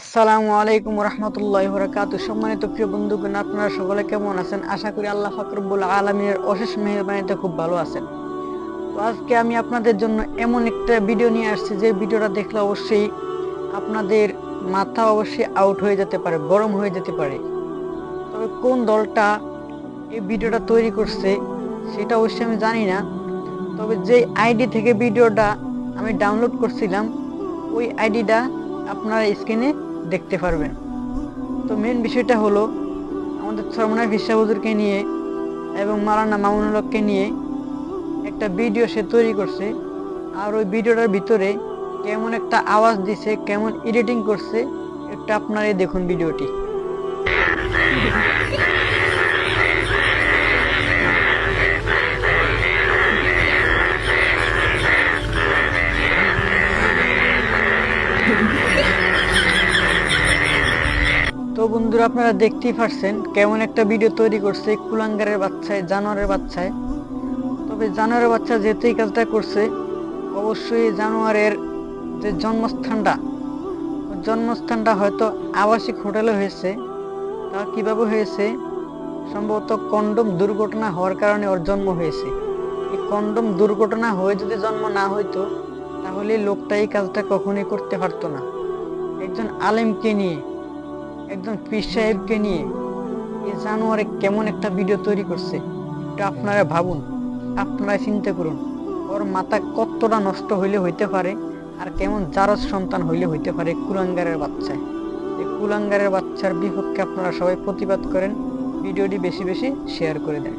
আসসালামু আলাইকুম রহমতুল্লাহ বরকাত সম্মানিত প্রিয় বন্ধুগণ, আপনারা সকলে কেমন আছেন? আশা করি আল্লাহ ফাকরবুল আলমীর অশেষ মেহরবানিতে খুব ভালো আছেন। তো আজকে আমি আপনাদের জন্য এমন একটা ভিডিও নিয়ে আসছি, যে ভিডিওটা দেখলে অবশ্যই আপনাদের মাথা অবশ্যই আউট হয়ে যেতে পারে, গরম হয়ে যেতে পারে। তবে কোন দলটা এই ভিডিওটা তৈরি করছে, সেটা অবশ্যই আমি জানি না। তবে যে আইডি থেকে ভিডিওটা আমি ডাউনলোড করছিলাম, ওই আইডিটা আপনারা স্ক্রিনে দেখতে পারবেন। তো মেন বিষয়টা হলো, আমাদের সরমনায় বিশ্বাবুদুরকে নিয়ে এবং মারানা মামুনুলককে নিয়ে একটা ভিডিও সে তৈরি করছে। আর ওই ভিডিওটার ভিতরে কেমন একটা আওয়াজ দিছে, কেমন এডিটিং করছে একটা আপনারাই দেখুন ভিডিওটি তো বন্ধুরা, আপনারা দেখতেই পারছেন কেমন একটা ভিডিও তৈরি করছে কুলাঙ্গারের বাচ্চায়, জানোয়ারের বাচ্চায়। তবে জানোয়ারের বাচ্চা যেহেতু এই কাজটা করছে, অবশ্যই জানোয়ারের যে জন্মস্থানটা জন্মস্থানটা হয়তো আবাসিক হোটেলে হয়েছে, তা কীভাবে হয়েছে? সম্ভবত কন্ডম দুর্ঘটনা হওয়ার কারণে ওর জন্ম হয়েছে। এই কন্ডম দুর্ঘটনা হয়ে যদি জন্ম না হইতো, তাহলে লোকটা এই কাজটা কখনোই করতে পারতো না। একজন আলেমকে নিয়ে একজন পীর সাহেবকে নিয়ে এ জানোয়ারে কেমন একটা ভিডিও তৈরি করছে, এটা আপনারা ভাবুন আপনারা চিন্তা করুন, ওর মাথা কতটা নষ্ট হইলে হইতে পারে আর কেমন জারজ সন্তান হইলে হইতে পারে কুলাঙ্গারের বাচ্চায় এই কুলাঙ্গারের বাচ্চার বিপক্ষে আপনারা সবাই প্রতিবাদ করেন, ভিডিওটি বেশি বেশি শেয়ার করে দেন।